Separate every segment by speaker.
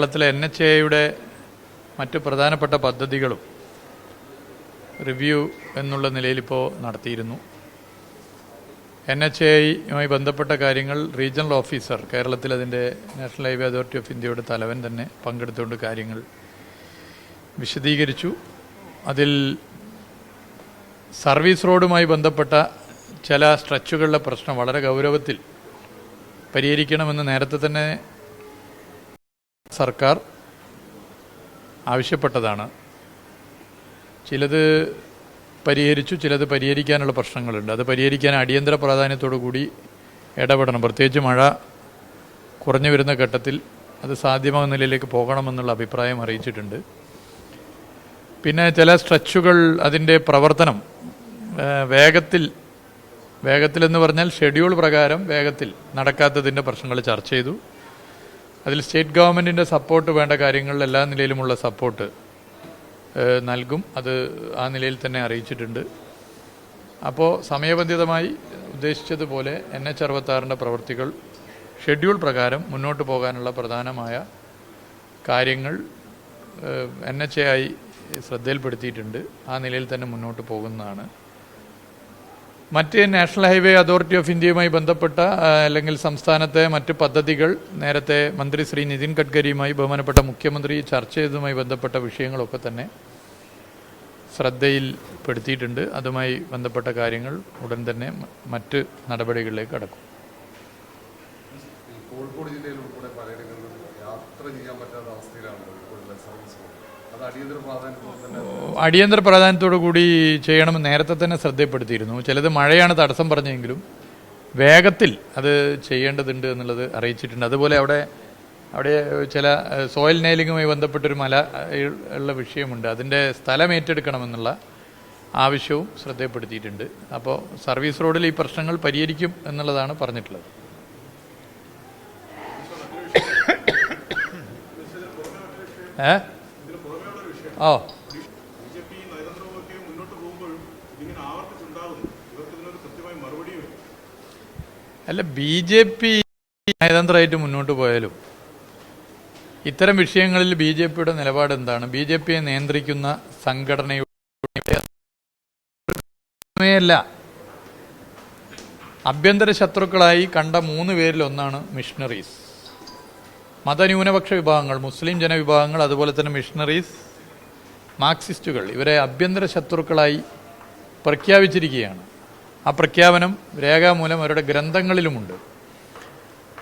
Speaker 1: കേരളത്തിലെ N H എയുടെ മറ്റ് പ്രധാനപ്പെട്ട പദ്ധതികളും റിവ്യൂ എന്നുള്ള നിലയിലിപ്പോൾ നടത്തിയിരുന്നു. എൻ എച്ച് എയുമായി ബന്ധപ്പെട്ട കാര്യങ്ങൾ റീജിയണൽ ഓഫീസർ കേരളത്തിൽ അതിന്റെ നാഷണൽ ഹൈവേ അതോറിറ്റി ഓഫ് ഇന്ത്യയുടെ തലവൻ തന്നെ പങ്കെടുത്തുകൊണ്ട് കാര്യങ്ങൾ വിശദീകരിച്ചു. അതിൽ സർവീസ് റോഡുമായി ബന്ധപ്പെട്ട ചില സ്ട്രെച്ചുകളുടെ പ്രശ്നം വളരെ ഗൗരവത്തിൽ പരിഹരിക്കണമെന്ന് നേരത്തെ തന്നെ സർക്കാർ ആവശ്യപ്പെട്ടതാണ്. ചിലത് പരിഹരിച്ചു ചിലത് പരിഹരിക്കാനുള്ള പ്രശ്നങ്ങളുണ്ട്. അത് പരിഹരിക്കാൻ അടിയന്തര പ്രാധാന്യത്തോടു കൂടി ഇടപെടണം. പ്രത്യേകിച്ച് മഴ കുറഞ്ഞു വരുന്ന ഘട്ടത്തിൽ അത് സാധ്യമാകുന്ന നിലയിലേക്ക് പോകണമെന്നുള്ള അഭിപ്രായം അറിയിച്ചിട്ടുണ്ട്. പിന്നെ ചില സ്ട്രെച്ചുകൾ അതിന്റെ പ്രവർത്തനം വേഗത്തിൽ വേഗത്തിലെന്ന് പറഞ്ഞാൽ ഷെഡ്യൂൾ പ്രകാരം വേഗത്തിൽ നടക്കാത്തതിന്റെ പ്രശ്നങ്ങൾ ചർച്ച ചെയ്തു. അതിൽ സ്റ്റേറ്റ് ഗവൺമെന്റിന്റെ സപ്പോർട്ട് വേണ്ട കാര്യങ്ങളിൽ എല്ലാ നിലയിലുമുള്ള സപ്പോർട്ട് നൽകും. അത് ആ നിലയിൽ തന്നെ അറിയിച്ചിട്ടുണ്ട്. അപ്പോൾ സമയബന്ധിതമായി ഉദ്ദേശിച്ചതുപോലെ എൻ എച്ച് അറുപത്താറിന്റെ പ്രവൃത്തികൾ ഷെഡ്യൂൾ പ്രകാരം മുന്നോട്ട് പോകാനുള്ള പ്രധാനമായ കാര്യങ്ങൾ എൻ എച്ച് എ ആയി ശ്രദ്ധയിൽപ്പെടുത്തിയിട്ടുണ്ട്. ആ നിലയിൽ തന്നെ മുന്നോട്ട് പോകുന്നതാണ്. മറ്റ് നാഷണൽ ഹൈവേ അതോറിറ്റി ഓഫ് ഇന്ത്യയുമായി ബന്ധപ്പെട്ട അല്ലെങ്കിൽ സംസ്ഥാനത്തെ മറ്റ് പദ്ധതികൾ നേരത്തെ മന്ത്രി ശ്രീ നിതിൻ ഗഡ്കരിയുമായി ബഹുമാനപ്പെട്ട മുഖ്യമന്ത്രി ചർച്ച ചെയ്തതുമായി ബന്ധപ്പെട്ട വിഷയങ്ങളൊക്കെ തന്നെ ശ്രദ്ധയിൽപ്പെടുത്തിയിട്ടുണ്ട്. അതുമായി ബന്ധപ്പെട്ട കാര്യങ്ങൾ ഉടൻ തന്നെ മറ്റ് നടപടികളിലേക്ക് കടക്കും.
Speaker 2: കോഴിക്കോട് ജില്ലയിൽ ഉൾപ്പെടെ പലയിടങ്ങളിലും യാത്ര ചെയ്യാൻ പറ്റാത്ത അവസ്ഥയിലാണ് കോഴിക്കോട് സർവീസ് അടിയന്തര പ്രാധാന്യത്തോടെ
Speaker 1: കൂടി ചെയ്യണമെന്ന് നേരത്തെ തന്നെ ശ്രദ്ധപ്പെടുത്തിയിരുന്നു ചിലത് മഴയാണ് തടസ്സം പറഞ്ഞെങ്കിലും വേഗത്തിൽ അത് ചെയ്യേണ്ടതുണ്ട് എന്നുള്ളത് അറിയിച്ചിട്ടുണ്ട്. അതുപോലെ അവിടെ അവിടെ ചില സോയിൽ നെയിലിങ്ങുമായി ബന്ധപ്പെട്ടൊരു മല ഏഹ്, ഉള്ള വിഷയമുണ്ട്. അതിന്റെ സ്ഥലം ഏറ്റെടുക്കണമെന്നുള്ള ആവശ്യവും ശ്രദ്ധപ്പെടുത്തിയിട്ടുണ്ട് അപ്പോൾ സർവീസ് റോഡിൽ ഈ പ്രശ്നങ്ങൾ പരിഹരിക്കും എന്നുള്ളതാണ് പറഞ്ഞിട്ടുള്ളത്. ഏ? ഓ. അല്ല ബി ജെ പി നയതന്ത്രമായിട്ട് മുന്നോട്ട് പോയാലും ഇത്തരം വിഷയങ്ങളിൽ ബി ജെ പിയുടെ നിലപാട് എന്താണ്? ബി ജെ പിയെ നിയന്ത്രിക്കുന്ന സംഘടനയുടെ അല്ല ആഭ്യന്തര ശത്രുക്കളായി കണ്ട മൂന്ന് പേരിൽ ഒന്നാണ് മിഷണറീസ്. മതന്യൂനപക്ഷ വിഭാഗങ്ങൾ മുസ്ലിം ജനവിഭാഗങ്ങൾ അതുപോലെ തന്നെ മിഷണറീസ് മാർക്സിസ്റ്റുകൾ ഇവരെ ആഭ്യന്തര ശത്രുക്കളായി പ്രഖ്യാപിച്ചിരിക്കുകയാണ്. ആ പ്രഖ്യാപനം രേഖാമൂലം അവരുടെ ഗ്രന്ഥങ്ങളിലുമുണ്ട്.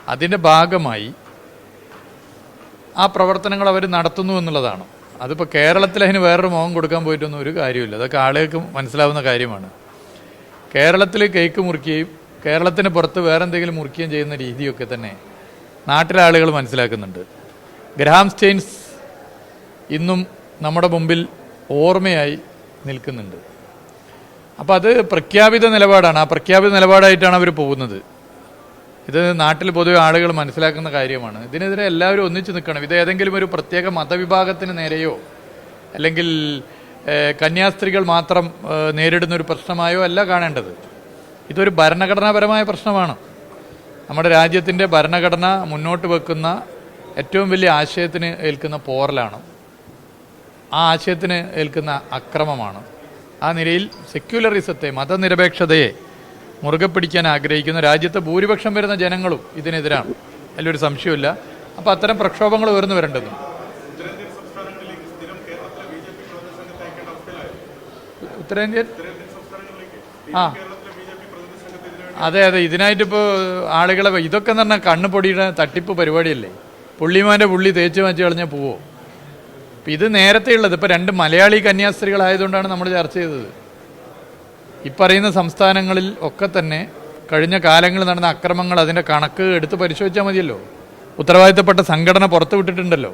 Speaker 1: അതിന്റെ ഭാഗമായി ആ പ്രവർത്തനങ്ങൾ അവർ നടത്തുന്നു എന്നുള്ളതാണ്. അതിപ്പോൾ കേരളത്തിൽ അതിന് വേറൊരു മുഖം കൊടുക്കാൻ പോയിട്ടൊന്നും ഒരു കാര്യമില്ല അതൊക്കെ ആളുകൾക്ക് മനസ്സിലാവുന്ന കാര്യമാണ്. കേരളത്തിൽ കേക്ക് മുറിക്കുകയും കേരളത്തിന് പുറത്ത് വേറെ എന്തെങ്കിലും മുറിക്കുകയും ചെയ്യുന്ന രീതിയൊക്കെ തന്നെ നാട്ടിലെ ആളുകൾ മനസ്സിലാക്കുന്നുണ്ട്. ഗ്രഹാം സ്റ്റെയിൻസ് ഇന്നും നമ്മുടെ മുമ്പിൽ ഓർമ്മയായി നിൽക്കുന്നുണ്ട്. അപ്പോൾ അത് പ്രഖ്യാപിത നിലപാടാണ്. ആ പ്രഖ്യാപിത നിലപാടായിട്ടാണ് അവർ പോകുന്നത്. ഇത് നാട്ടിൽ പൊതുവെ ആളുകൾ മനസ്സിലാക്കുന്ന കാര്യമാണ്. ഇതിനെതിരെ എല്ലാവരും ഒന്നിച്ചു നിൽക്കണം. ഇത് ഏതെങ്കിലും ഒരു പ്രത്യേക മതവിഭാഗത്തിന് നേരെയോ അല്ലെങ്കിൽ കന്യാസ്ത്രീകൾ മാത്രം നേരിടുന്ന ഒരു പ്രശ്നമായോ അല്ല കാണേണ്ടത്. ഇതൊരു ഭരണഘടനാപരമായ പ്രശ്നമാണ്. നമ്മുടെ രാജ്യത്തിന്റെ ഭരണഘടന മുന്നോട്ട് വെക്കുന്ന ഏറ്റവും വലിയ ആശയത്തിന് ഏൽക്കുന്ന പോറലാണ്. ആ ആശയത്തിന് ഏൽക്കുന്ന അക്രമമാണ്. ആ നിലയിൽ സെക്യുലറിസത്തെ മതനിരപേക്ഷതയെ മുറുകെ പിടിക്കാൻ ആഗ്രഹിക്കുന്ന രാജ്യത്തെ ഭൂരിപക്ഷം വരുന്ന ജനങ്ങളും ഇതിനെതിരാണ്. അതിലൊരു സംശയമില്ല അപ്പോൾ അത്തരം പ്രക്ഷോഭങ്ങൾ ഉയർന്നു വരേണ്ടതും
Speaker 3: ഉത്തരേന്ത്യൻ
Speaker 1: ആ. അതെ അതെ. ഇതിനായിട്ടിപ്പോൾ ആളുകളെ ഇതൊക്കെ എന്ന് പറഞ്ഞാൽ കണ്ണ് പൊടിയുടെ തട്ടിപ്പ് പരിപാടിയല്ലേ? പുള്ളിമാന്റെ പുള്ളി തേച്ച് മാറ്റി കളഞ്ഞാൽ പോവോ? അപ്പം ഇത് നേരത്തെ ഉള്ളത്. ഇപ്പോൾ രണ്ട് മലയാളി കന്യാസ്ത്രീകളായതുകൊണ്ടാണ് നമ്മൾ ചർച്ച ചെയ്തത്. ഈ പറയുന്ന സംസ്ഥാനങ്ങളിൽ ഒക്കെ തന്നെ കഴിഞ്ഞ കാലങ്ങളിൽ നടന്ന അക്രമങ്ങൾ അതിന്റെ കണക്ക് എടുത്ത് പരിശോധിച്ചാൽ മതിയല്ലോ. ഉത്തരവാദിത്തപ്പെട്ട സംഘടന പുറത്തു വിട്ടിട്ടുണ്ടല്ലോ.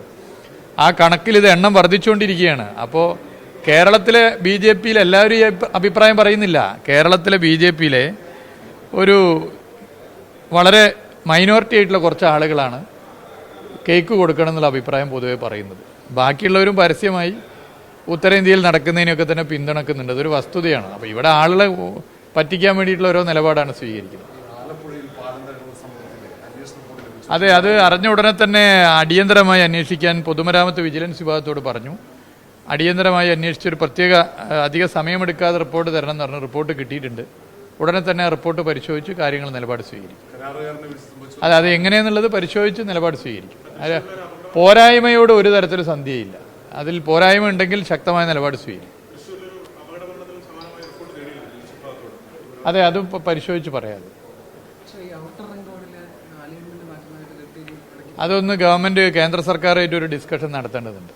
Speaker 1: ആ കണക്കിൽ ഇത് എണ്ണം വർദ്ധിച്ചുകൊണ്ടിരിക്കുകയാണ്. അപ്പോൾ കേരളത്തിലെ ബി ജെ പിയിൽ എല്ലാവരും ഈ അഭിപ്രായം പറയുന്നില്ല. കേരളത്തിലെ ബി ജെ പിയിലെ ഒരു വളരെ മൈനോറിറ്റി ആയിട്ടുള്ള കുറച്ച് ആളുകളാണ് കേക്ക് കൊടുക്കണം എന്നുള്ള അഭിപ്രായം പൊതുവെ പറയുന്നത്. ബാക്കിയുള്ളവരും പരസ്യമായി ഉത്തരേന്ത്യയിൽ നടക്കുന്നതിനൊക്കെ തന്നെ പിന്തുണക്കുന്നുണ്ട്. അതൊരു വസ്തുതയാണ്. അപ്പോൾ ഇവിടെ ആളുകളെ പറ്റിക്കാൻ വേണ്ടിയിട്ടുള്ള ഓരോ നിലപാടാണ് സ്വീകരിക്കുന്നത്. അതെ അത് അറിഞ്ഞ ഉടനെ തന്നെ അടിയന്തരമായി അന്വേഷിക്കാൻ പൊതുമരാമത്ത് വിജിലൻസ് വിഭാഗത്തോട് പറഞ്ഞു. അടിയന്തരമായി അന്വേഷിച്ച് ഒരു പ്രത്യേക അധിക സമയമെടുക്കാതെ റിപ്പോർട്ട് തരണം എന്ന് പറഞ്ഞ റിപ്പോർട്ട് കിട്ടിയിട്ടുണ്ട്. ഉടനെ തന്നെ റിപ്പോർട്ട് പരിശോധിച്ച് കാര്യങ്ങൾ നിലപാട് സ്വീകരിക്കും. അതെ അത് എങ്ങനെയെന്നുള്ളത് പരിശോധിച്ച് നിലപാട് സ്വീകരിക്കും. പോരായ്മയോട് ഒരു തരത്തിൽ സന്ധ്യയില്ല അതിൽ പോരായ്മ ഉണ്ടെങ്കിൽ ശക്തമായ നിലപാട് സ്വീകരിക്കും. അതെ അത് പരിശോധിച്ച് പറയാം. അതൊന്ന് ഗവൺമെന്റ് കേന്ദ്ര സർക്കാരായിട്ട് ഒരു ഡിസ്കഷൻ നടത്തേണ്ടതുണ്ട്.